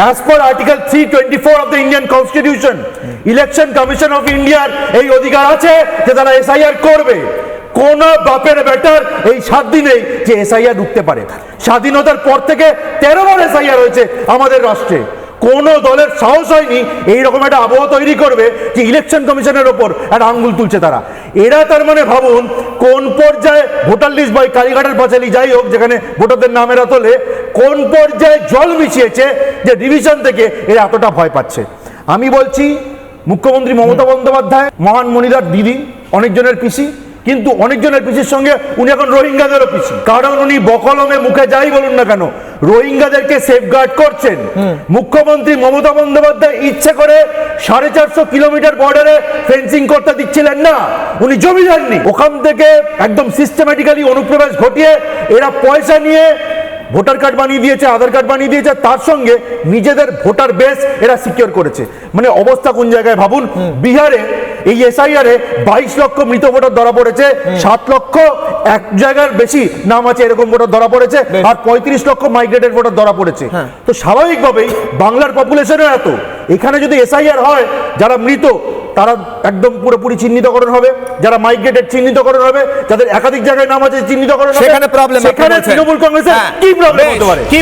As per article three twenty four of the Indian constitution election commission of ইন্ডিয়ার এই অধিকার আছে যে তারা এসআইআর করবে। কোন বাপের বেটার এই সাত দিনেই যে এসআইআর ঢুকতে পারে। স্বাধীনতার পর থেকে তেরো বার এসআইআর হয়েছে আমাদের রাষ্ট্রে। কোন দলের সাহস হয়নি এইরকম একটা আবহাওয়া তৈরি করবে যে ইলেকশন কমিশনের ওপর একটা আঙ্গুল তুলছে তারা। এরা তার মানে ভাবুন, কোন পর্যায়ে ভোটার লিস্ট বা কালীঘাটের পাঁচালি যাই হোক, যেখানে ভোটারদের নামেরা তোলে, কোন পর্যায়ে জল মিশিয়েছে যে ডিভিশন থেকে এরা এতটা ভয় পাচ্ছে। আমি বলছি মুখ্যমন্ত্রী মমতা বন্দ্যোপাধ্যায় মহান মনিদার দিদি অনেকজনের পিসি কিন্তু অনেকজনের পিসির সঙ্গে উনি এখন রোহিঙ্গাদেরও পিসি। কারণ উনি বকলমে মুখে যাই বলুন না কেন রোহিঙ্গাদেরকে সেফগার্ড করছেন। মুখ্যমন্ত্রী মমতা বন্দ্যোপাধ্যায় ইচ্ছে করে সাড়ে চারশো কিলোমিটার বর্ডারে ফেন্সিং করতে দিচ্ছিলেন না উনি জমি দেননি। ওখান থেকে একদম সিস্টেম্যাটিক্যালি অনুপ্রবেশ ঘটিয়ে এরা পয়সা নিয়ে ভোটার কার্ড বানিয়ে দিয়েছে আধার কার্ড বানিয়ে দিয়েছে তার সঙ্গে নিজেদের ভোটার বেস এরা সিকিউর করেছে। মানে অবস্থা কোন জায়গায় ভাবুন? বিহারে এই এসআইআর এ বাইশ লক্ষ মৃত ভোটার ধরা পড়েছে সাত লক্ষ এক জায়গার বেশি নাম আছে এরকম ভোটার ধরা পড়েছে আর পঁয়ত্রিশ লক্ষ মাইগ্রেটেড ভোটার ধরা পড়েছে। তো স্বাভাবিকভাবেই বাংলার পপুলেশনও এত। এখানে যদি এসআইআর হয় যারা মৃত তারা একদম পুরোপুরি চিহ্নিতকরণ হবে যারা মাইগ্রেটেড চিহ্নিতকরণ হবে যাদের একাধিক জায়গায় নাম আছে চিহ্নিতকরণ সেখানে প্রবলেম সেখানে তৃণমূল কংগ্রেসের হ্যাঁ, কি প্রবলেম হতে পারে? কি